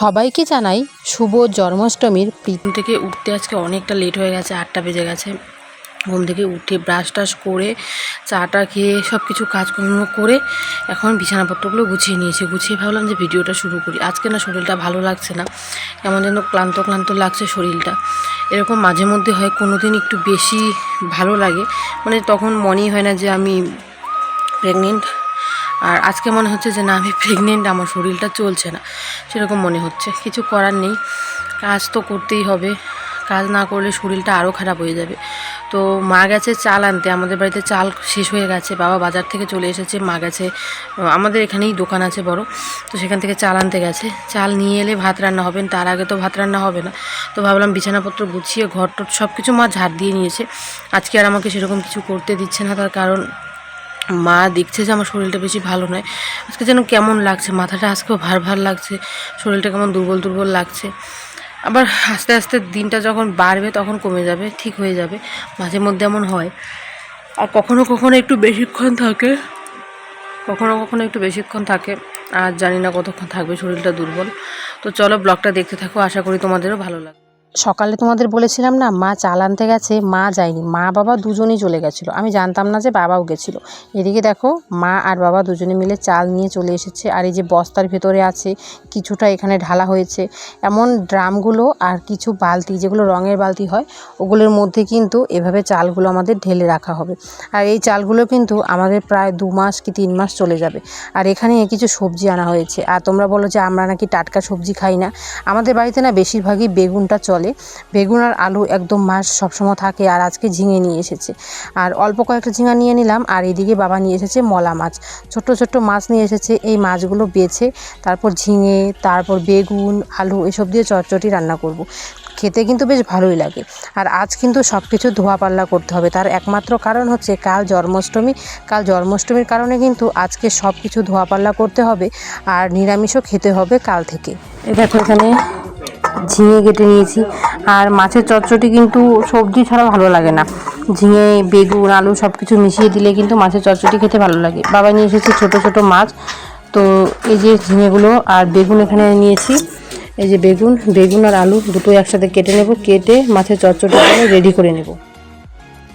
সবাইকে জানাই শুভ জন্মাষ্টমীর প্রীতি। থেকে উঠতে আজকে অনেকটা লেট হয়ে গেছে, আটটা বেজে গেছে। ঘুম থেকে উঠে ব্রাশ টাশ করে, চাটা খেয়ে সব কিছু কাজকর্ম করে এখন বিছানাপত্রগুলো গুছিয়ে নিয়েছি। গুছিয়ে ভাবলাম যে ভিডিওটা শুরু করি। আজকে না শরীরটা ভালো লাগছে না, কেমন যেন ক্লান্ত ক্লান্ত লাগছে শরীরটা। এরকম মাঝে মধ্যে হয় কোনো দিন একটু বেশি ভালো লাগে। মানে তখন মনেই হয় না যে আমি প্রেগনেন্ট আর আজকে মনে হচ্ছে যে না, আমি প্রেগনেন্ট আমার শরীরটা চলছে না। সেরকম মনে হচ্ছে। কিছু করার নেই। কাজ তো করতেই হবে। কাজ না করলে শরীরটা আরও খারাপ হয়ে যাবে। তো মা গেছে চাল আনতে। আমাদের বাড়িতে চাল শেষ হয়ে গেছে। বাবা বাজার থেকে চলে এসেছে, মা গেছে। আমাদের এখানেই দোকান আছে বড়। তো সেখান থেকে চাল আনতে গেছে। চাল নিয়ে এলে ভাত রান্না হবে। তার আগে তো ভাত রান্না হবে না। তো ভাবলাম বিছানাপত্র গুছিয়ে ঘর টর সব কিছু মা ঝাড় দিয়ে নিয়েছে। আজকে আর আমাকে সেরকম কিছু করতে দিচ্ছে না। তার কারণ মা দেখছে যে আমার শরীরটা বেশি ভালো নয়। আজকে যেন কেমন লাগছে, মাথাটা আজকেও ভার ভার লাগছে, শরীরটা কেমন দুর্বল দুর্বল লাগছে। আবার আস্তে আস্তে দিনটা যখন বাড়বে তখন কমে যাবে, ঠিক হয়ে যাবে, মাঝে মধ্যে এমন হয়। আর কখনো কখনো একটু বেশিক্ষণ থাকে, কখনো কখনো একটু বেশিক্ষণ থাকে, আর জানি না কতক্ষণ থাকবে শরীরটা দুর্বল। তো চলো ব্লগটা দেখতে থাকো, আশা করি তোমাদেরও ভালো লাগবে। সকালে তোমাদের বলেছিলাম না, মা চাল আনতে গেছে, মা যায়নি। মা বাবা দুজনেই চলে গেছিল। আমি জানতাম না যে বাবাও গেছিল। এদিকে দেখো, মা আর বাবা দুজনে মিলে চাল নিয়ে চলে এসেছে। আর এই যে বস্তার ভেতরে আছে, কিছুটা এখানে ঢালা হয়েছে। এমন ড্রামগুলো আর কিছু বালতি, যেগুলো রঙের বালতি হয়, ওগুলোর মধ্যে কিন্তু এভাবে চালগুলো আমাদের ঢেলে রাখা হবে। আর এই চালগুলো কিন্তু আমাদের প্রায় দু মাস কি তিন মাস চলে যাবে। আর এখানে কিছু সবজি আনা হয়েছে। আর তোমরা বলো যে আমরা নাকি টাটকা সবজি খাই না। আমাদের বাড়িতে না বেশিরভাগই বেগুনটা চলে। বেগুন আর আলু একদম মাছ সবসময় থাকে আর আজকে ঝিঙে নিয়ে এসেছে। আর অল্প কয়েকটা ঝিঙা নিয়ে নিলাম আর এদিকে বাবা নিয়ে এসেছে মলা মাছ। ছোট্ট ছোট্ট মাছ নিয়ে এসেছে, এই মাছগুলো বেছে তারপর ঝিঙে, তারপর বেগুন, আলু এসব দিয়ে চটচটি রান্না করব। খেতে কিন্তু বেশ ভালোই লাগে। আর আজ কিন্তু সব কিছু ধোয়া পাল্লা করতে হবে। তার একমাত্র কারণ হচ্ছে কাল জন্মাষ্টমী। কাল জন্মাষ্টমীর কারণে কিন্তু আজকে সব কিছু ধোয়া পাল্লা করতে হবে আর নিরামিষও খেতে হবে কাল থেকে। দেখো এখানে ঝিঙে কেটে নিয়েছি। আর মাছের চচ্চড়ি কিন্তু সবজি ছাড়া ভালো লাগে না। ঝিঙে, বেগুন, আলু সব কিছু মিশিয়ে দিলে কিন্তু মাছের চচ্চড়ি খেতে ভালো লাগে। বাবা নিয়ে এসেছে ছোটো ছোটো মাছ। তো এই যে ঝিঙেগুলো আর বেগুন এখানে নিয়েছি। এই যে বেগুন বেগুন আর আলু দুটো একসাথে কেটে নেব। কেটে মাছের চচ্চড়ি রেডি করে নেব।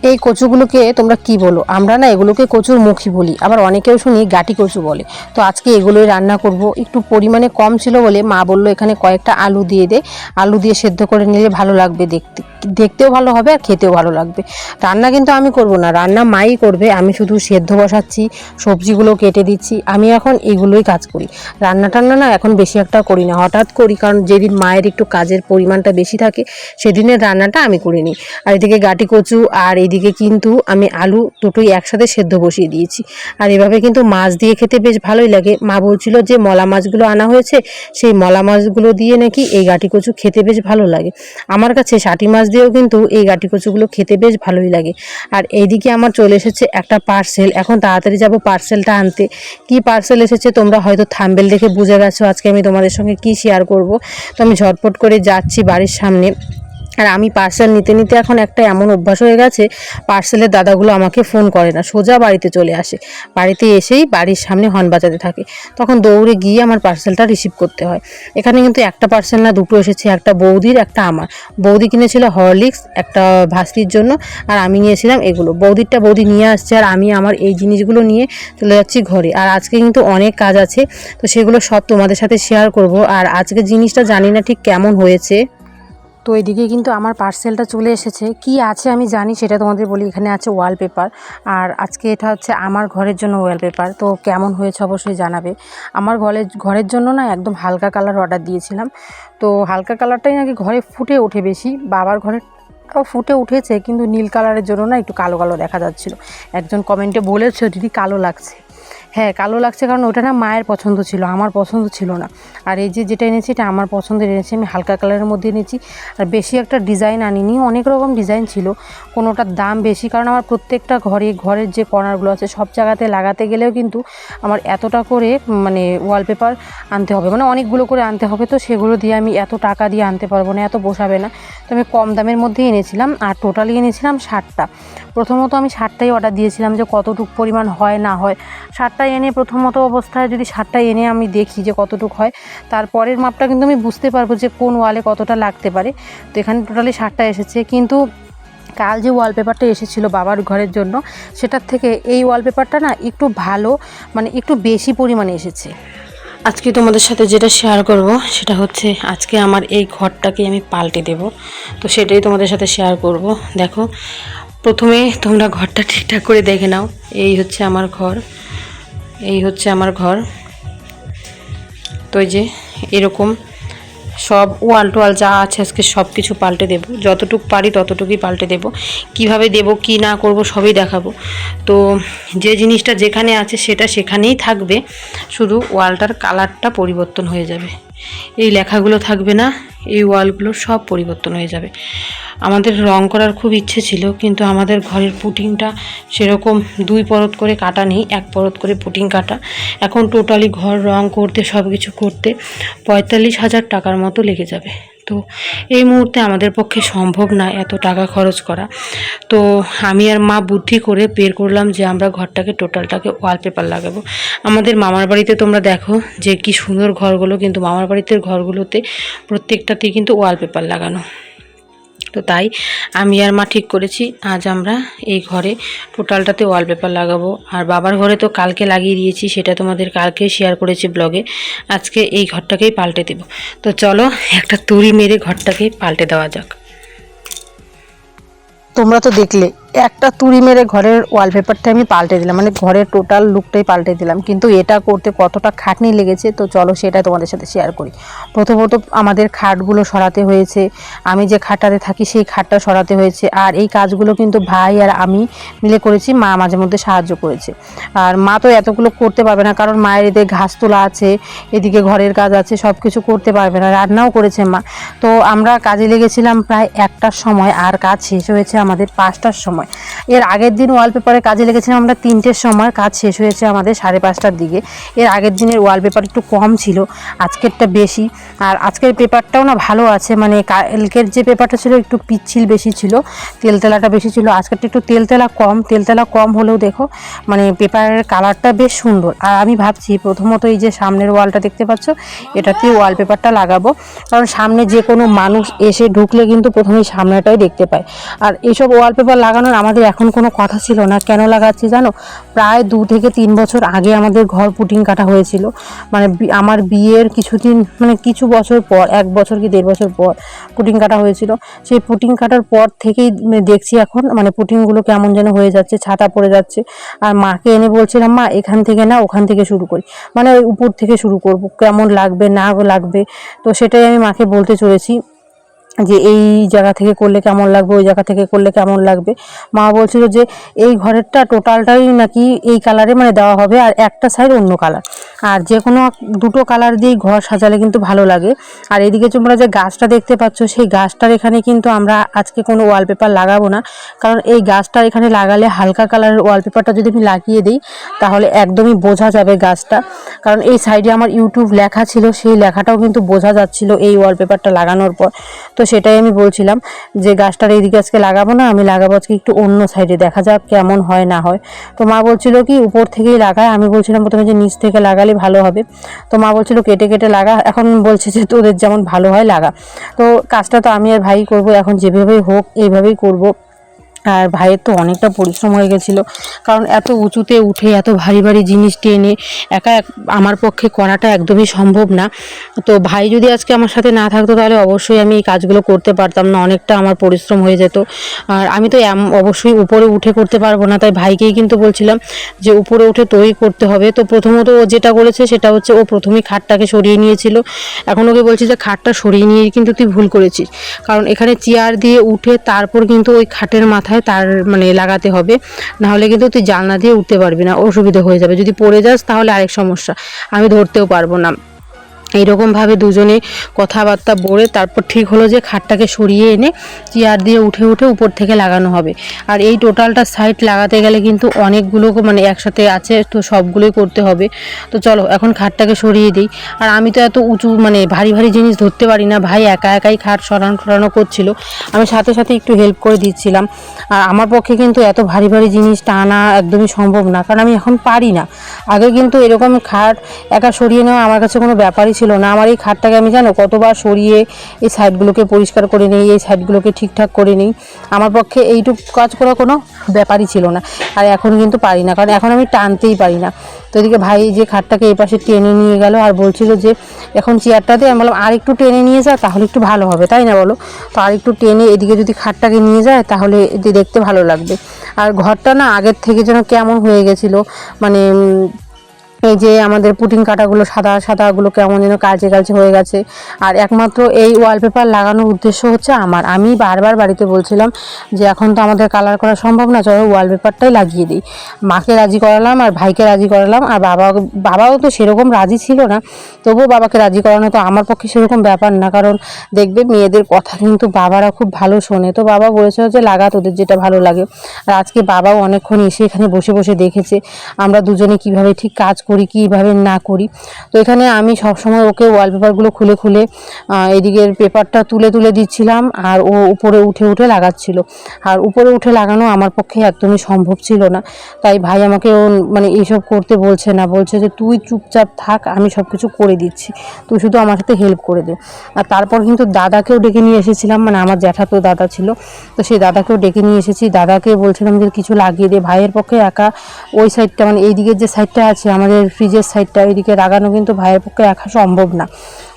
এই কচুগুলোকে তোমরা কি বলো? আমরা না এগুলোকে কচুর মুখী বলি। আবার অনেকেও শুনি গাটি কচু বলে। তো আজকে এগুলোই রান্না করব। একটু পরিমাণে কম ছিল বলে মা বলল, এখানে কয়েকটা আলু দিয়ে দে। আলু দিয়ে সেদ্ধ করে নিলে ভালো লাগবে দেখতে। দেখতেও ভালো হবে আর খেতেও ভালো লাগবে। রান্না কিন্তু আমি করব না। রান্না মাই করবে। আমি শুধু সেদ্ধ বসাচ্ছি, সবজিগুলো কেটে দিচ্ছি। আমি এখন এগুলোই কাজ করি। রান্না টান্না না এখন বেশি একটা করি না। হঠাৎ করি, কারণ যেদিন মায়ের একটু কাজের পরিমাণটা বেশি থাকে, সেদিনের রান্নাটা আমি করে নিই। আর এদিকে গাটি কচু আর এদিকে কিন্তু আমি আলু দুটোই একসাথে সেদ্ধ বসিয়ে দিয়েছি। আর এভাবে কিন্তু মাছ দিয়ে খেতে বেশ ভালোই লাগে। মা বলছিল যে মলা মাছগুলো আনা হয়েছে, সেই মলা মাছগুলো দিয়ে নাকি এই গাটি কচু খেতে বেশ ভালো লাগে। আমার কাছে ষাটি মাছ দিয়েও কিন্তু এই গাটি কচুগুলো খেতে বেশ ভালোই লাগে। আর এইদিকে আমার চলে এসেছে একটা পার্সেল। এখন তাড়াতাড়ি যাব পার্সেলটা আনতে। কি পার্সেল এসেছে তোমরা হয়তো থাম্বেল দেখে বুঝে গেছো আজকে আমি তোমাদের সঙ্গে কি শেয়ার করব। তো আমি ঝটপট করে যাচ্ছি বাড়ির সামনে। আর আমি পার্সেল নিতে নিতে এখন একটা এমন অভ্যাস হয়ে গেছে পার্সেলের দাদাগুলো আমাকে ফোন করে না, সোজা বাড়িতে চলে আসে। বাড়িতে এসেই বাড়ির সামনে হর্ন বাজাতে থাকে। তখন দৌড়ে গিয়ে আমার পার্সেলটা রিসিভ করতে হয়। এখানে কিন্তু একটা পার্সেল না, দুটো এসেছে, একটা বৌদির, একটা আমার। বৌদি কিনেছিল হরলিক্স একটা ভাস্তির জন্য, আর আমি নিয়েছিলাম এগুলো। বৌদিরটা বৌদি নিয়ে আসছে, আর আমি আমার এই জিনিসগুলো নিয়ে চলে যাচ্ছি ঘরে। আর আজকে কিন্তু অনেক কাজ আছে, তো সেগুলো সব তোমাদের সাথে শেয়ার করব। আর আজকে জিনিসটা জানি না ঠিক কেমন হয়েছে। তো এদিকে কিন্তু আমার পার্সেলটা চলে এসেছে। কি আছে আমি জানি, সেটা তোমাদের বলি। এখানে আছে ওয়ালপেপার আর আজকে এটা হচ্ছে আমার ঘরের জন্য ওয়ালপেপার তো কেমন হয়েছে অবশ্যই জানাবে। আমার ঘরের ঘরের জন্য না একদম হালকা কালার অর্ডার দিয়েছিলাম। তো হালকা কালারটাই নাকি ঘরে ফুটে ওঠে বেশি। বাবার তাও ফুটে উঠেছে, কিন্তু নীল কালারের জন্য না একটু কালো কালো দেখা যাচ্ছিল। একজন কমেন্টে বলেছে, দিদি কালো লাগছে। হ্যাঁ কালো লাগছে কারণ ওটা না মায়ের পছন্দ ছিল, আমার পছন্দ ছিল না। আর এই যে যেটা এনেছি এটা আমার পছন্দের এনেছি, আমি হালকা কালারের মধ্যে এনেছি। আর বেশি একটা ডিজাইন আনিনি, অনেক রকম ডিজাইন ছিল, কোনোটার দাম বেশি কারণ আমার প্রত্যেকটা ঘরে, ঘরের যে কর্নারগুলো আছে, সব জায়গাতে লাগাতে গেলেও কিন্তু আমার এতটা করে মানে ওয়ালপেপার আনতে হবে। মানে অনেকগুলো করে আনতে হবে তো, সেগুলো দিয়ে আমি এত টাকা দিয়ে আনতে পারব না, এত বসাবে না। তো আমি কম দামের মধ্যেই এনেছিলাম, আর টোটালি এনেছিলাম ষাটটা। প্রথমত আমি ষাটটাই অর্ডার দিয়েছিলাম যে কতটুকু পরিমাণ হয়, না হয়। ষাটটা সারটা এনে প্রথমত অবস্থায় যদি সারটা এনে আমি দেখি যে কতটুকু হয় তারপরের মাপটা কিন্তু আমি বুঝতে পারব যে কোন ওয়ালে কতটা লাগতে পারে। তো এখানে টোটালি সারটা এসেছে। কিন্তু কাল যে ওয়ালপেপারটা এসেছিল বাবার ঘরের জন্য, সেটার থেকে এই ওয়ালপেপারটা না একটু ভালো মানে একটু বেশি পরিমাণে এসেছে। আজকে তোমাদের সাথে যেটা শেয়ার করব, সেটা হচ্ছে আজকে আমার এই ঘরটাকে আমি পাল্টে দেব। তো সেটাই তোমাদের সাথে শেয়ার করব। দেখো, প্রথমে তোমরা ঘরটা ঠিকঠাক করে দেখে নাও। এই হচ্ছে আমার ঘর। এই হচ্ছে আমার ঘর। তো এই যে এরকম সব ওয়াল টোয়াল যা আছে আজকে সব কিছু পাল্টে দেবো। যতটুকু পারি ততটুকুই পাল্টে দেবো। কীভাবে দেব, কি না করব সবই দেখাবো। তো যে জিনিসটা যেখানে আছে সেটা সেখানেই থাকবে। শুধু ওয়ালটার কালারটা পরিবর্তন হয়ে যাবে। এই লেখাগুলো থাকবে না, এই ওয়ালগুলো সব পরিবর্তন হয়ে যাবে। আমাদের রং করার খুব ইচ্ছে ছিল, কিন্তু আমাদের ঘরের পুটিংটা সেরকম দুই পরত করে কাটা নেই, এক পরত করে পুটিং কাটা। এখন টোটালি ঘর রং করতে সব কিছু করতে পঁয়তাল্লিশ হাজার টাকার মতো লেগে যাবে। তো এই মুহূর্তে আমাদের পক্ষে সম্ভব না এত টাকা খরচ করা। তো আমি আর মা বুদ্ধি করে বের করলাম যে আমরা ঘরটাকে, টোটালটাকে ওয়ালপেপার লাগাবো। আমাদের মামার বাড়িতে তোমরা দেখো যে কি সুন্দর ঘরগুলো, কিন্তু মামার বাড়িতে ঘরগুলোতে প্রত্যেকটাতেই কিন্তু ওয়ালপেপার লাগানো। তো তাই আমি আর মা ঠিক করেছি, আজ আমরা এই ঘরে টোটালটাতে ওয়ালপেপার লাগাবো। আর বাবার ঘরে তো কালকে লাগিয়ে দিয়েছি, সেটা তোমাদের কালকে শেয়ার করেছি ব্লগে আজকে এই ঘরটাকেই পাল্টে দেব। তো চলো, একটা তুড়ি মেরে ঘরটাকে পাল্টে দেওয়া যাক। তোমরা তো দেখলে একটা তুড়ি মেরে ঘরের ওয়ালপেপারটা আমি পাল্টে দিলাম মানে ঘরের টোটাল লুকটাই পাল্টে দিলাম। কিন্তু এটা করতে কতটা খাটনি লেগেছে, তো চলো সেটা তোমাদের সাথে শেয়ার করি। প্রথমত আমাদের খাটগুলো সরাতে হয়েছে। আমি যে খাটটাতে থাকি, সেই খাটটা সরাতে হয়েছে। আর এই কাজগুলো কিন্তু ভাই আর আমি মিলে করেছি, মা মাঝে মধ্যে সাহায্য করেছে। আর মা তো এতগুলো করতে পারবে না, কারণ মায়ের এদের ঘাস তোলা আছে, এদিকে ঘরের কাজ আছে সব কিছু করতে পারবে না, রান্নাও করেছে মা। তো আমরা কাজে লেগেছিলাম প্রায় একটার সময়, আর কাজ শেষ হয়েছে আমাদের পাঁচটার সময়। এর আগের দিন ওয়ালপেপারে কাজে লেগেছিলাম আমরা তিনটের সময়, কাজ শেষ হয়েছে আমাদের সাড়ে পাঁচটার দিকে। এর আগের দিনের ওয়ালপেপার একটু কম ছিল, আজকেরটা বেশি। আর আজকের পেপারটাও না ভালো আছে মানে কালকের যে পেপারটা ছিল একটু পিচ্ছিল বেশি ছিল, তেলতেলাটা বেশি ছিল। আজকেরটা একটু তেলতেলা কম তেলতেলা কম হলেও দেখো মানে পেপারের কালারটা বেশ সুন্দর। আর আমি ভাবছি প্রথমত এই যে সামনের ওয়ালটা দেখতে পাচ্ছ, এটাতে ওয়ালপেপারটা লাগাবো। কারণ সামনে যে কোনো মানুষ এসে ঢুকলে কিন্তু প্রথমেই সামনেটাই দেখতে পায়। আর এইসব ওয়ালপেপার লাগানোর আমাদের এখন কোনো কথা ছিল না। কেন লাগাচ্ছি জানো? প্রায় দু থেকে তিন বছর আগে আমাদের ঘর পুটিং কাটা হয়েছিল। মানে আমার বিয়ের কিছুদিন মানে কিছু বছর পর, এক বছর কি দেড় বছর পর পুটিং কাটা হয়েছিল। সেই পুটিং কাটার পর থেকেই দেখছি এখন মানে পুটিংগুলো কেমন যেন হয়ে যাচ্ছে, ছাতা পড়ে যাচ্ছে। আর মাকে এনে বলছিলাম, মা, এখান থেকে না ওখান থেকে শুরু করি। মানে ওই উপর থেকে শুরু করব, কেমন লাগবে, না লাগবে। তো সেটাই আমি মাকে বলতে চলেছি। যে এই জায়গা থেকে করলে কেমন লাগবে, ওই জায়গা থেকে করলে কেমন লাগবে। মা বলছিল যে, এই ঘরেরটা টোটালটাই নাকি এই কালারে মানে দেওয়া হবে, আর একটা সাইড অন্য কালার আর যে কোনো দুটো কালার দিয়েই ঘর সাজালে কিন্তু ভালো লাগে। আর এদিকে তোমরা যে গাছটা দেখতে পাচ্ছ, সেই গাছটার এখানে কিন্তু আমরা আজকে কোনো ওয়ালপেপার লাগাবো না। কারণ এই গাছটার এখানে লাগালে হালকা কালারের ওয়ালপেপারটা যদি আমি লাগিয়ে দিই, তাহলে একদমই বোঝা যাবে গাছটা। কারণ এই সাইডে আমার ইউটিউব লেখা ছিল, সেই লেখাটাও কিন্তু বোঝা যাচ্ছিল এই ওয়ালপেপারটা লাগানোর পর। তো সেটাই আমি বলছিলাম যে গাছটার এইদিকে আজকে লাগাবো না, আমি লাগাবো আজকে একটু অন্য সাইডে দেখা যাক কেমন হয় না হয়। তো মা বলছিল কি, উপর থেকেই লাগায়, আমি বলছিলাম প্রথমে যে নিচ থেকে লাগালে ভালো হবে। তো মা বলছিল, কেটে কেটে লাগা। এখন বলছে যে, তোদের যেমন ভালো হয়, লাগা। তো কাজটা তো আমি আর ভাই করব, এখন যেভাবেই হোক, এইভাবেই করব। আর ভাইয়ের তো অনেকটা পরিশ্রম হয়ে গেছিল। কারণ এত উঁচুতে উঠে, এত ভারী ভারী জিনিস টেনে একা আমার পক্ষে করাটা একদমই সম্ভব না। তো ভাই যদি আজকে আমার সাথে না থাকতো, তাহলে অবশ্যই আমি এই কাজগুলো করতে পারতাম না, অনেকটা আমার পরিশ্রম হয়ে যেত। আর আমি তো অবশ্যই উপরে উঠে করতে পারব না, তাই ভাইকেই কিন্তু বলছিলাম যে উপরে উঠে তৈরি করতে হবে। তো প্রথমত ও যেটা করেছে, সেটা হচ্ছে ও প্রথমেই খাটটাকে সরিয়ে নিয়েছিল। এখন ওকে বলছি যে, খাটটা সরিয়ে নিয়ে কিন্তু তুই ভুল করেছিস। কারণ এখানে চেয়ার দিয়ে উঠে তারপর কিন্তু ওই খাটের মাথায় তার মানে লাগাতে হবে। নাহলে কিন্তু তুই জানলা দিয়ে উঠতে পারবি না, অসুবিধা হয়ে যাবে। যদি পড়ে যাস তাহলে আরেক সমস্যা, আমি ধরতেও পারব না। এইরকমভাবে দুজনে কথাবার্তা বলে তারপর ঠিক হলো যে খাটটাকে সরিয়ে এনে চেয়ার দিয়ে উঠে উঠে উপর থেকে লাগানো হবে। আর এই টোটালটা সাইড লাগাতে গেলে কিন্তু অনেকগুলো মানে একসাথে আছে, তো সবগুলোই করতে হবে। তো চলো, এখন খাটটাকে সরিয়ে দিই। আর আমি তো এত উঁচু মানে ভারী ভারী জিনিস ধরতে পারি না। ভাই একা একাই খাট সরানো সরানো করছিল। আমি সাথে সাথে একটু হেল্প করে দিচ্ছিলাম। আর আমার পক্ষে কিন্তু এত ভারী ভারী জিনিস টানা একদমই সম্ভব না। কারণ আমি এখন পারি না। আগে কিন্তু এরকম খাট একা সরিয়ে নেওয়া আমার কাছে কোনো ব্যাপারই ছিল না। আমার এই খাটটাকে আমি জানো কতবার সরিয়ে এই সাইডগুলোকে পরিষ্কার করে নিই, এই সাইডগুলোকে ঠিকঠাক করে নিই। আমার পক্ষে এইটুকু কাজ করা কোনো ব্যাপারই ছিল না। আর এখন কিন্তু পারি না, কারণ এখন আমি টানতেই পারি না। তো এদিকে ভাই যে খাটটাকে এই পাশে টেনে নিয়ে গেল আর বলছিল যে, এখন চেয়ারটাতে আমি বললাম আর একটু টেনে নিয়ে যা, তাহলে একটু ভালো হবে, তাই না বলো? তো আর একটু টেনে এদিকে যদি খাটটাকে নিয়ে যায়, তাহলে দেখতে ভালো লাগবে। আর ঘরটা না আগের থেকে যেন কেমন হয়ে গেছিল মানে এই যে আমাদের পুটিং কাটাগুলো সাদা, সাদাগুলো কেমন যেন কালচে কালচে হয়ে গেছে। আর একমাত্র এই ওয়ালপেপার লাগানোর উদ্দেশ্য হচ্ছে আমার। আমি বারবার বাড়িতে বলছিলাম যে এখন তো আমাদের কালার করা সম্ভব না, চলো ওয়ালপেপারটাই লাগিয়ে দিই। মাকে রাজি করালাম আর ভাইকে রাজি করালাম, আর বাবা, বাবাও তো সেরকম রাজি ছিল না। তবুও বাবাকে রাজি করানো তো আমার পক্ষে সেরকম ব্যাপার না, কারণ দেখবে মেয়েদের কথা কিন্তু বাবারা খুব ভালো শোনে। তো বাবা বলেছে যে লাগা তোদের যেটা ভালো লাগে। আর আজকে বাবাও অনেকক্ষণ এসে এখানে বসে বসে দেখেছে আমরা দুজনে কীভাবে ঠিক কাজ করি কীভাবে না করি। তো এখানে আমি সবসময় ওকে ওয়ালপেপারগুলো খুলে খুলে এদিকের পেপারটা তুলে তুলে দিচ্ছিলাম আর ও উপরে উঠে উঠে লাগাচ্ছিল। আর উপরে উঠে লাগানো আমার পক্ষে একদমই সম্ভব ছিল না। তাই ভাই আমাকে ও মানে এইসব করতে বলছে না, বলছে যে তুই চুপচাপ থাক, আমি সব কিছু করে দিচ্ছি। তুই শুধু আমার সাথে হেল্প করে দে। আর তারপর কিন্তু দাদাকেও ডেকে নিয়ে এসেছিলাম মানে আমার জ্যাঠাতো দাদা ছিল। তো সেই দাদাকেও ডেকে নিয়ে এসেছি। দাদাকে বলছিলাম যে কিছু লাগিয়ে দে। ভাইয়ের পক্ষে একা ওই সাইডটা মানে এই দিকের যে সাইডটা আছে, আমাদের ফ্রিজের সাইডটা ওইদিকে লাগানো কিন্তু ভাইয়ের পক্ষে রাখা সম্ভব না।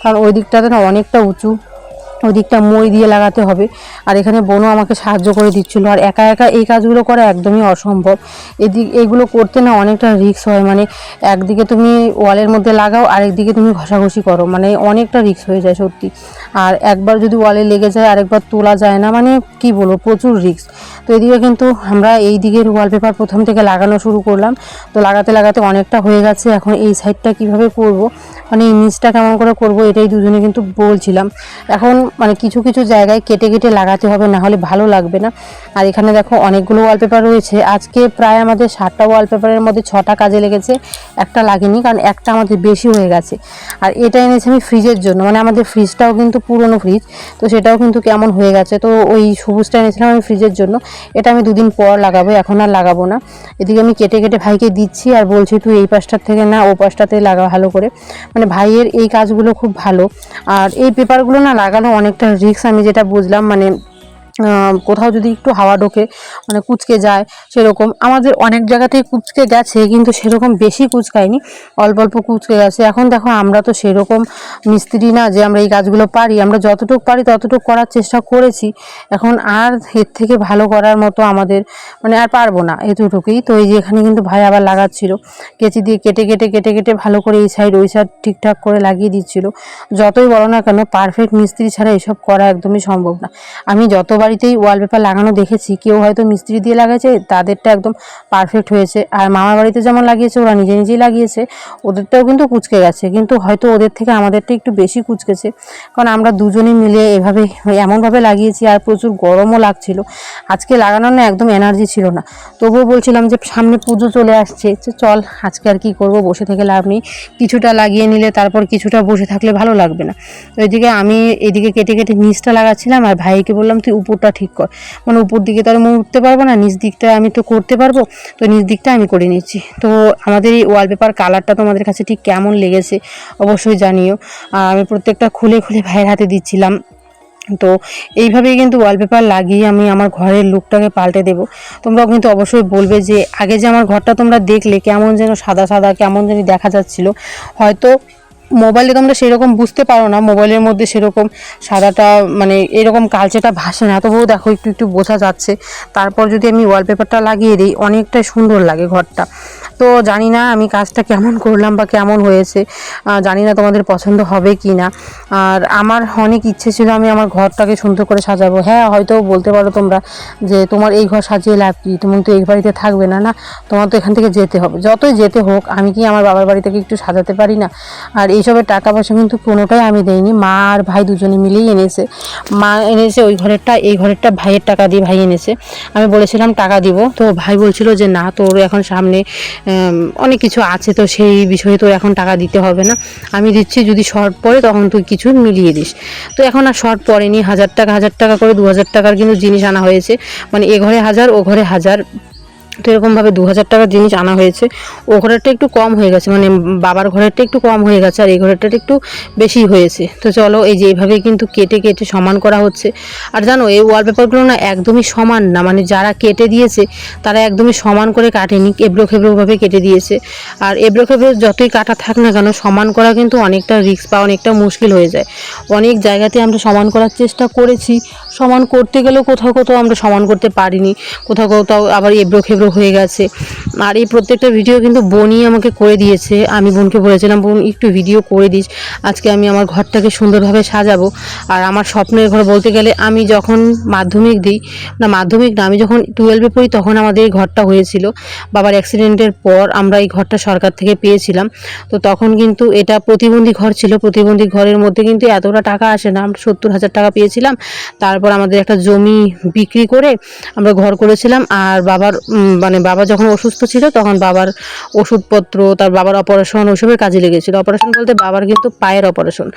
কারণ ওই দিকটাতে না অনেকটা উঁচু। ওই দিকটা মই দিয়ে লাগাতে হবে। আর এখানে বোনও আমাকে সাহায্য করে দিচ্ছিল। আর একা একা এই কাজগুলো করা একদমই অসম্ভব। এদিক এইগুলো করতে না অনেকটা রিস্ক হয়। মানে একদিকে তুমি ওয়ালের মধ্যে লাগাও, আরেকদিকে তুমি ঘষাঘষি করো। মানে অনেকটা রিক্স হয়ে যায় সত্যি। আর একবার যদি ওয়ালে লেগে যায়, আরেকবার তোলা যায় না মানে কি বলব, প্রচুর রিস্ক। তো এদিকে কিন্তু আমরা এই দিকের ওয়ালপেপার প্রথম থেকে লাগানো শুরু করলাম। তো লাগাতে লাগাতে অনেকটা হয়ে গেছে। এখন এই সাইডটা কীভাবে করব? মানে এই নিচটা কেমন করে করব, এটাই দুজনে কিন্তু বলছিলাম। এখন মানে কিছু কিছু জায়গায় কেটে কেটে লাগাতে হবে, না হলে ভালো লাগবে না। আর এখানে দেখো অনেকগুলো ওয়ালপেপার রয়েছে। আজকে প্রায় আমাদের সাতটা ওয়ালপেপারের মধ্যে ছটা কাজে লেগেছে, একটা লাগেনি কারণ একটা আমাদের বেশি হয়ে গেছে। আর এটা এনেছি আমি ফ্রিজের জন্য মানে আমাদের ফ্রিজটাও কিন্তু পুরনো ফ্রিজ তো সেটাও কিন্তু কেমন হয়ে গেছে? তো ওই সবুজটা এনেছিলাম আমি ফ্রিজের জন্য। এটা আমি দুদিন পর লাগাবো, এখন আর লাগাবো না। এদিকে আমি কেটে কেটে ভাইকে দিচ্ছি আর বলছি, তুই এই পাশটার থেকে না, ও পাশটাতে লাগা ভালো করে। মানে ভাইয়ের এই কাজগুলো খুব ভালো। আর এই পেপারগুলো না লাগানো অনেকটা রিক্স আমি যেটা বুঝলাম মানে কোথাও যদি একটু হাওয়া ঢোকে মানে কুচকে যায় সেরকম। আমাদের অনেক জায়গাতেই কুচকে গেছে, কিন্তু সেরকম বেশি কুচকায়নি। অল্প অল্প কুচকে গেছে। এখন দেখো, আমরা তো সেরকম মিস্ত্রি না যে আমরা এই কাজগুলো পারি। আমরা যতটুকু পারি ততটুকু করার চেষ্টা করেছি। এখন আর এর থেকে ভালো করার মতো আমাদের মানে আর পারব না এতটুকুই। তো এই যে এখানে কিন্তু ভাই আবার লাগাচ্ছিল। কেচি দিয়ে কেটে কেটে কেটে কেটে ভালো করে এই সাইড ওই সাইড ঠিকঠাক করে লাগিয়ে দিচ্ছিল। যতই বলো না কেন পারফেক্ট মিস্ত্রি ছাড়া এসব করা একদমই সম্ভব না। আমি যত বাড়িতেই ওয়ালপেপার লাগানো দেখেছি। কেউ হয়তো মিস্ত্রি দিয়ে লাগাইছে, তাদেরটা একদম পারফেক্ট হয়েছে। আর মামার বাড়িতে যেমন লাগিয়েছে, ওরা নিজে নিজেই লাগিয়েছে, ওদেরটাও কিন্তু কুচকে গেছে। কিন্তু হয়তো ওদের থেকে আমাদেরটা একটু বেশি কুচকেছে। কারণ আমরা দুজনে মিলে এভাবে, এমনভাবে লাগিয়েছি, আর প্রচুর গরমও লাগছিল। আজকে লাগানোর না একদম এনার্জি ছিল না। তবুও বলছিলাম যে, সামনে পুজো চলে আসছে। চল, আজকে আর কি করব, বসে থেকে লাভ নেই। কিছুটা লাগিয়ে নিলে তারপর কিছুটা বসে থাকলে ভালো লাগবে না। তো এদিকে আমি, এদিকে কেটে কেটে নিচটা লাগাচ্ছিলাম, আর ভাইকে বললাম, তুই উপরটা ঠিক কর। মানে উপর দিকে তো আর আমি উঠতে পারব না, নিচ দিকটা আমি তো করতে পারব, তো নিচ দিকটা আমি করে নিচ্ছি। তো আমাদের এই ওয়ালপেপার কালারটা তোমাদের কাছে ঠিক কেমন লেগেছে অবশ্যই জানিও। আর আমি প্রত্যেকটা খুলে খুলে ভাইয়ের হাতে দিচ্ছিলাম। তো এইভাবেই কিন্তু ওয়ালপেপার লাগিয়ে আমি আমার ঘরের লুকটাকে পাল্টে দেব। তোমরাও কিন্তু অবশ্যই বলবে যে, আগে যে আমার ঘরটা তোমরা দেখলে কেমন যেন সাদা সাদা, কেমন যেন দেখা যাচ্ছিল। হয়তো মোবাইলে তোমরা সেরকম বুঝতে পারো না, মোবাইলের মধ্যে সেরকম সাদাটা মানে এরকম কালচেটা ভাসে না। তবুও দেখো, একটু একটু বোঝা যাচ্ছে। তারপর যদি আমি ওয়ালপেপারটা লাগিয়ে দিই, অনেকটাই সুন্দর লাগে ঘরটা। তো জানি না আমি কাজটা কেমন করলাম বা কেমন হয়েছে। জানি না তোমাদের পছন্দ হবে কি না আর আমার অনেক ইচ্ছে ছিল আমি আমার ঘরটাকে সুন্দর করে সাজাবো। হ্যাঁ হয়তো বলতে পারো তোমরা যে তোমার এই ঘর সাজিয়ে লাভ কি? তুমি তো এই বাড়িতে থাকবে না না। তোমার তো এখান থেকে যেতে হবে। যতই যেতে হোক, আমি কি আমার বাবার বাড়ি থেকে একটু সাজাতে পারি না? আর এইসবের টাকা পয়সা কিন্তু কোনোটাই আমি দেইনি। মা আর ভাই দুজনে মিলেই এনেছে। মা এনেছে ওই ঘরেরটা, এই ঘরেরটা ভাইয়ের টাকা দিয়ে ভাই এনেছে। আমি বলেছিলাম টাকা দিব। তো ভাই বলছিল যে, না, তোর এখন সামনে অনেক কিছু আছে, তো সেই বিষয়ে তোর এখন টাকা দিতে হবে না। আমি দিচ্ছি, যদি শর্ট পড়ে তখন তুই কিছু মিলিয়ে দিস। তো এখন আর শর্ট পড়েনি। হাজার টাকা হাজার টাকা করে দু হাজার টাকার কিন্তু জিনিস আনা হয়েছে। মানে এ ঘরে হাজার, ও ঘরে হাজার। তো এরকমভাবে দু হাজার টাকার জিনিস আনা হয়েছে। ও ঘরেরটা একটু কম হয়ে গেছে মানে বাবার ঘরেরটা একটু কম হয়ে গেছে আর এই ঘরেরটা একটু বেশি হয়েছে। তো চলো এই যে এইভাবে কিন্তু কেটে কেটে সমান করা হচ্ছে। আর জানো, এই ওয়ালপেপারগুলো না একদমই সমান না মানে যারা কেটে দিয়েছে তারা একদমই সমান করে কাটেনি এবড়ো খেবড়োভাবে কেটে দিয়েছে। আর এবড়ো খেবড়ো যতই কাটা থাক না কেন, সমান করা কিন্তু অনেকটা রিস্ক বা অনেকটা মুশকিল হয়ে যায়। অনেক জায়গাতে আমরা সমান করার চেষ্টা করেছি সমান করতে গেলেও কোথাও কোথাও আমরা সমান করতে পারিনি। কোথাও কোথাও আবার এবড়ো খেবড়ো হয়ে গেছে। আর এই প্রত্যেকটা ভিডিও কিন্তু বোনই আমাকে করে দিয়েছে। আমি বোনকে বলেছিলাম, বোন, একটু ভিডিও করে দিস। আজকে আমি আমার ঘরটাকে সুন্দরভাবে সাজাবো। আর আমার স্বপ্নের ঘর বলতে গেলে আমি যখন মাধ্যমিক দিই, না মাধ্যমিক না, আমি যখন টুয়েলভে পড়ি তখন আমাদের এই ঘরটা হয়েছিল। বাবার অ্যাক্সিডেন্টের পর আমরা এই ঘরটা সরকার থেকে পেয়েছিলাম। তো তখন কিন্তু এটা প্রতিবন্ধী ঘর ছিল। প্রতিবন্ধী ঘরের মধ্যে কিন্তু এতটা টাকা আসে না। আমরা সত্তর হাজার টাকা পেয়েছিলাম। তারপর আমাদের একটা জমি বিক্রি করে আমরা ঘর করেছিলাম আর বাবার মানে বাবা যখন অসুস্থ ছিল তখন বাবার ওষুধপত্র, তার বাবার অপারেশন ওসবের কাজে লেগেছিল। অপারেশন বলতে বাবার কিন্তু পায়ের অপারেশন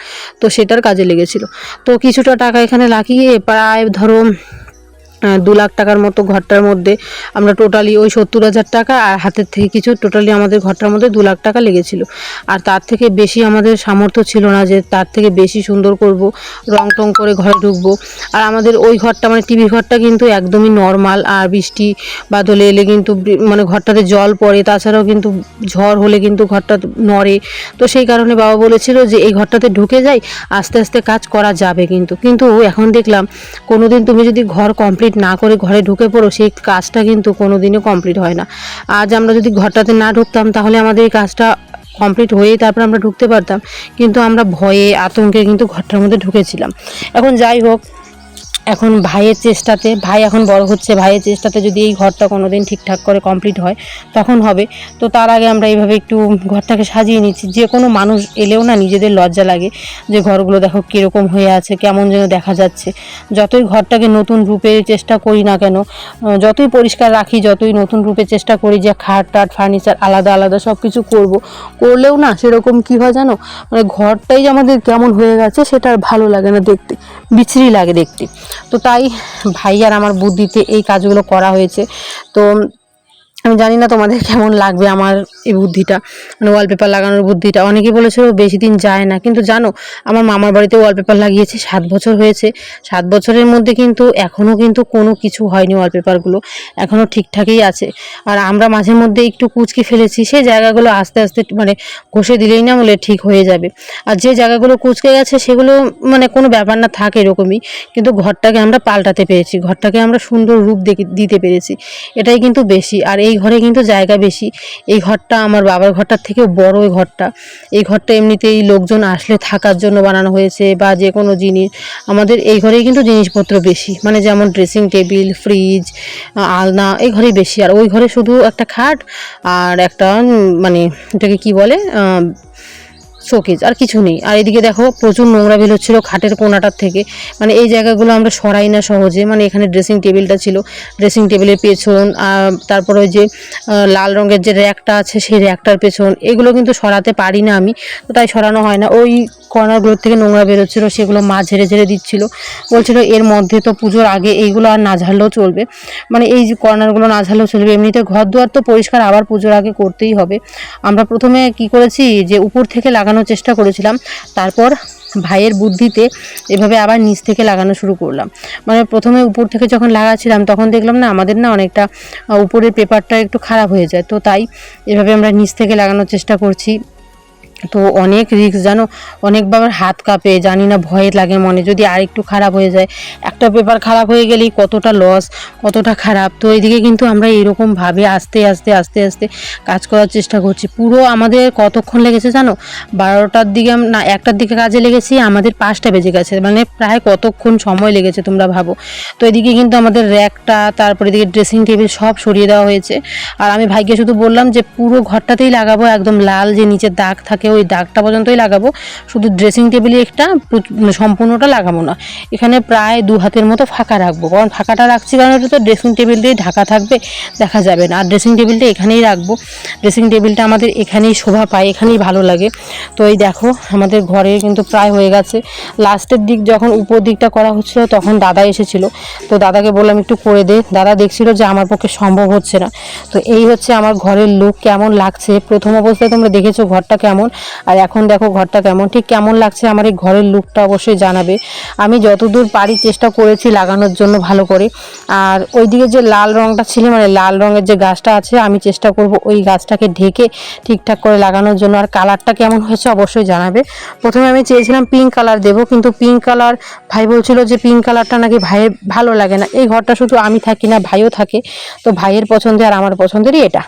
তো সেটার কাজে লেগেছিল। তো কিছুটা টাকা এখানে লাগিয়ে প্রায় ধরো দু লাখ টাকার মতো ঘরটার মধ্যে আমরা টোটালি ওই সত্তর হাজার টাকা আর হাতের থেকে কিছু টোটালি আমাদের ঘরটার মধ্যে দু লাখ টাকা লেগেছিল। আর তার থেকে বেশি আমাদের সামর্থ্য ছিল না যে তার থেকে বেশি সুন্দর করব, রং টং করে ঘরে ঢুকবো। আর আমাদের ওই ঘরটা মানে টিভি ঘরটা কিন্তু একদমই নর্মাল আর বৃষ্টি বাদলে এলে কিন্তু মানে ঘরটাতে জল পড়ে, তাছাড়াও কিন্তু ঝড় হলে কিন্তু ঘরটা নড়ে। তো সেই কারণে বাবা বলেছিল যে এই ঘরটাতে ঢুকে যাই, আস্তে আস্তে কাজ করা যাবে কিন্তু। কিন্তু এখন দেখলাম কোনোদিন তুমি যদি ঘর কমপ্লিট না করে ঘরে ঢুকে পড়ো, সেই কাজটা কিন্তু কোনো দিনও কমপ্লিট হয় না। আজ আমরা যদি ঘরটাতে না ঢুকতাম, তাহলে আমাদের এই কাজটা কমপ্লিট হয়ে তারপর আমরা ঢুকতে পারতাম। কিন্তু আমরা ভয়ে, আতঙ্কে কিন্তু ঘরটার মধ্যে ঢুকেছিলাম। এখন যাই হোক এখন ভাইয়ের চেষ্টাতে, ভাই এখন বড় হচ্ছে, ভাইয়ের চেষ্টাতে যদি এই ঘরটা কোনো দিন ঠিকঠাক করে কমপ্লিট হয়, তখন হবে। তো তার আগে আমরা এইভাবে একটু ঘরটাকে সাজিয়ে নিচ্ছি। যে কোনো মানুষ এলেও না নিজেদের লজ্জা লাগে যে ঘরগুলো দেখো কীরকম হয়ে আছে, কেমন যেন দেখা যাচ্ছে। যতই ঘরটাকে নতুন রূপে চেষ্টা করি না কেন যতই পরিষ্কার রাখি, যতই নতুন রূপে চেষ্টা করি যে খাট টাট ফার্নিচার আলাদা আলাদা সব কিছু করব, করলেও না সেরকম কি হয় জানো? মানে ঘরটাই আমাদের কেমন হয়ে গেছে, সেটা আর ভালো লাগে না দেখতে। বিচ্ছিরি লাগে দেখতে। তো তাই ভাই আর আমার বুদ্ধিতে এই কাজগুলো করা হয়েছে। তো আমি জানি না তোমাদের কেমন লাগবে আমার এই বুদ্ধিটা মানে ওয়ালপেপার লাগানোর বুদ্ধিটা। অনেকেই বলেছিল বেশি দিন যায় না, কিন্তু জানো, আমার মামার বাড়িতে ওয়ালপেপার লাগিয়েছে, সাত বছর হয়েছে। সাত বছরের মধ্যে কিন্তু এখনও কিন্তু কোনো কিছু হয়নি ওয়ালপেপারগুলো এখনও ঠিকঠাকই আছে। আর আমরা মাঝে মধ্যে একটু কুচকে ফেলেছি, সেই জায়গাগুলো আস্তে আস্তে মানে ঘষে দিলেই না বলে ঠিক হয়ে যাবে। আর যে জায়গাগুলো কুচকে গেছে, সেগুলো মানে কোনো ব্যাপার না, থাকে এরকমই। কিন্তু ঘরটাকে আমরা পাল্টাতে পেরেছি, ঘরটাকে আমরা সুন্দর রূপ দিতে পেরেছি। এটাই কিন্তু বেশি। আর এই ঘরে কিন্তু জায়গা বেশি। এই ঘরটা আমার বাবার ঘরটার থেকেও বড় ওই ঘরটা। এই ঘরটা এমনিতেই লোকজন আসলে থাকার জন্য বানানো হয়েছে বা যে কোনো জিনিস। আমাদের এই ঘরেই কিন্তু জিনিসপত্র বেশি। মানে যেমন ড্রেসিং টেবিল ফ্রিজ আলনা, এই ঘরেই বেশি। আর ওই ঘরে শুধু একটা খাট আর একটা মানে এটাকে কি বলে? শোকেজ, আর কিছু নেই। আর এদিকে দেখো, প্রচুর নোংরা বেরোচ্ছিল খাটের কোনাটার থেকে। মানে এই জায়গাগুলো আমরা সরাই না সহজে। মানে এখানে ড্রেসিং টেবিলটা ছিল। ড্রেসিং টেবিলের পেছন তারপরে ওই যে লাল রঙের যে র্যাকটা আছে, সেই র্যাকটার পেছন, এগুলো কিন্তু সরাতে পারি না আমি। তো তাই সরানো হয় না। ওই কর্নারগুলোর থেকে নোংরা বেরোচ্ছিলো, সেগুলো মা ঝেড়ে ঝেড়ে দিচ্ছিল। বলছিল, এর মধ্যে তো পুজোর আগে এইগুলো আর না ঝাড়লেও চলবে। মানে এই যে কর্নারগুলো না ঝাড়লেও চলবে, এমনিতে ঘর দুয়ার তো পরিষ্কার, আবার পুজোর আগে করতেই হবে। আমরা প্রথমে কি করেছি, যে উপর থেকে লাগানোর চেষ্টা করেছিলাম। তারপর ভাইয়ের বুদ্ধিতে এভাবে আবার নিচ থেকে লাগানো শুরু করলাম। মানে প্রথমে উপর থেকে যখন লাগাচ্ছিলাম, তখন দেখলাম না আমাদের না অনেকটা উপরের পেপারটা একটু খারাপ হয়ে যায়। তো তাই এভাবে আমরা নিচ থেকে লাগানোর চেষ্টা করছি। তো অনেক রিস্ক জানো? অনেক বাবার হাত কাঁপে, জানি না, ভয় লাগে মনে। যদি আর একটু খারাপ হয়ে যায়, একটা পেপার খারাপ হয়ে গেলেই কতটা লস কতটা খারাপ? তো এইদিকে কিন্তু আমরা এরকমভাবে আস্তে আস্তে আস্তে আস্তে কাজ করার চেষ্টা করছি। পুরো আমাদের কতক্ষণ লেগেছে জানো? বারোটার দিকে না, একটার দিকে কাজে লেগেছি, আমাদের পাঁচটা বেজে গেছে। মানে প্রায় কতক্ষণ সময় লেগেছে তোমরা ভাবো। তো এদিকে কিন্তু আমাদের র্যাকটা তারপরে এদিকে ড্রেসিং টেবিল সব সরিয়ে দেওয়া হয়েছে। আর আমি ভাইকে শুধু বললাম যে পুরো ঘরটাতেই লাগাবো, একদম লাল যে নিচে দাগ থাকে থাকে ওই দাগটা পর্যন্তই লাগাবো। শুধু ড্রেসিং টেবিলে একটা মানে সম্পূর্ণটা লাগাবো না। এখানে প্রায় দু হাতের মতো ফাঁকা রাখব। কারণ ফাঁকাটা রাখছি কারণ এটা তো ড্রেসিং টেবিলটাই ঢাকা থাকবে, দেখা যাবে না। আর ড্রেসিং টেবিলটা এখানেই রাখব। ড্রেসিং টেবিলটা আমাদের এখানেই শোভা পায়, এখানেই ভালো লাগে। তো এই দেখো, আমাদের ঘরে কিন্তু প্রায় হয়ে গেছে। লাস্টের দিক যখন উপর দিকটা করা হচ্ছিল, তখন দাদা এসেছিল। তো দাদাকে বললাম, একটু করে দে। দাদা দেখছিল যে আমার পক্ষে সম্ভব হচ্ছে না। তো এই হচ্ছে আমার ঘরের লুক কেমন লাগছে। প্রথম অবস্থায় তোমরা দেখেছ ঘরটা কেমন। আর এখন দেখো ঘরটা কেমন, ঠিক কেমন লাগছে আমার এই ঘরের লুকটা অবশ্যই জানাবে। আমি যতদূর পারি চেষ্টা করেছি লাগানোর জন্য ভালো করে। আর ওইদিকে যে লাল রঙটা ছিল মানে লাল রঙের যে গাছটা আছে, আমি চেষ্টা করব ওই গাছটাকে ঢেকে ঠিকঠাক করে লাগানোর জন্য। আর কালারটা কেমন হয়েছে অবশ্যই জানাবে। প্রথমে আমি চেয়েছিলাম পিঙ্ক কালার দেবো, কিন্তু পিঙ্ক কালার ভাই বলছিল যে পিঙ্ক কালারটা নাকি ভাইয়ের ভালো লাগে না। এই ঘরটা শুধু আমি থাকি না, ভাইও থাকে। তো ভাইয়ের পছন্দে আর আমার পছন্দেরই এটা।